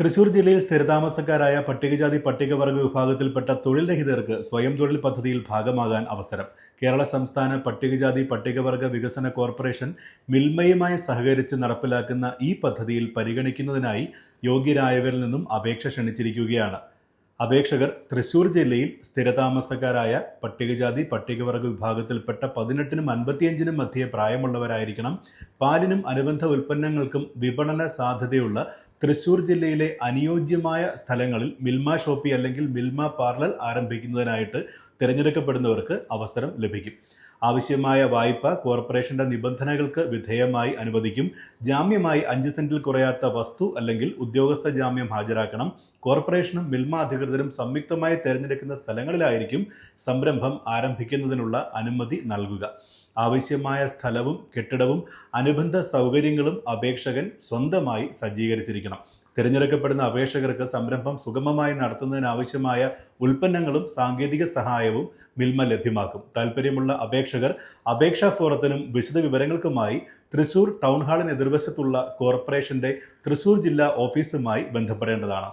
തൃശൂർ ജില്ലയിൽ സ്ഥിരതാമസക്കാരായ പട്ടികജാതി പട്ടികവർഗ വിഭാഗത്തിൽപ്പെട്ട തൊഴിൽ രഹിതർക്ക് സ്വയം തൊഴിൽ പദ്ധതിയിൽ ഭാഗമാകാൻ അവസരം. കേരള സംസ്ഥാന പട്ടികജാതി പട്ടികവർഗ വികസന കോർപ്പറേഷൻ മിൽമയുമായി സഹകരിച്ച് നടപ്പിലാക്കുന്ന ഈ പദ്ധതിയിൽ പരിഗണിക്കുന്നതിനായി യോഗ്യരായവരിൽ നിന്നും അപേക്ഷ ക്ഷണിച്ചിരിക്കുകയാണ്. അപേക്ഷകർ തൃശൂർ ജില്ലയിൽ സ്ഥിരതാമസക്കാരായ പട്ടികജാതി പട്ടികവർഗ വിഭാഗത്തിൽപ്പെട്ട പതിനെട്ടിനും അൻപത്തിയഞ്ചിനും മധ്യേ പ്രായമുള്ളവരായിരിക്കണം. പാലിനും അനുബന്ധ ഉൽപ്പന്നങ്ങൾക്കും വിപണന സാധ്യതയുള്ള തൃശൂർ ജില്ലയിലെ അനുയോജ്യമായ സ്ഥലങ്ങളിൽ മിൽമ ഷോപ്പി അല്ലെങ്കിൽ മിൽമ പാർലർ ആരംഭിക്കുന്നതിനായിട്ട് തിരഞ്ഞെടുക്കപ്പെടുന്നവർക്ക് അവസരം ലഭിക്കും. ആവശ്യമായ വായ്പ കോർപ്പറേഷന്റെ നിബന്ധനകൾക്ക് വിധേയമായി അനുവദിക്കും. ജാമ്യമായി അഞ്ച് സെന്റിൽ കുറയാത്ത വസ്തു അല്ലെങ്കിൽ ഉദ്യോഗസ്ഥ ജാമ്യം ഹാജരാക്കണം. കോർപ്പറേഷനും മിൽമ അധികൃതരും സംയുക്തമായി തിരഞ്ഞെടുക്കുന്ന സ്ഥലങ്ങളിലായിരിക്കും സംരംഭം ആരംഭിക്കുന്നതിനുള്ള അനുമതി നൽകുക. ആവശ്യമായ സ്ഥലവും കെട്ടിടവും അനുബന്ധ സൗകര്യങ്ങളും അപേക്ഷകൻ സ്വന്തമായി സജ്ജീകരിച്ചിരിക്കണം. തിരഞ്ഞെടുക്കപ്പെടുന്ന അപേക്ഷകർക്ക് സംരംഭം സുഗമമായി നടത്തുന്നതിനാവശ്യമായ ഉൽപ്പന്നങ്ങളും സാങ്കേതിക സഹായവും മിൽമ ലഭ്യമാക്കും. താല്പര്യമുള്ള അപേക്ഷകർ അപേക്ഷാ ഫോറത്തിനും വിശദ വിവരങ്ങൾക്കുമായി തൃശൂർ ടൗൺ ഹാളിന് എതിർവശത്തുള്ള കോർപ്പറേഷന്റെ തൃശൂർ ജില്ലാ ഓഫീസുമായി ബന്ധപ്പെടേണ്ടതാണ്.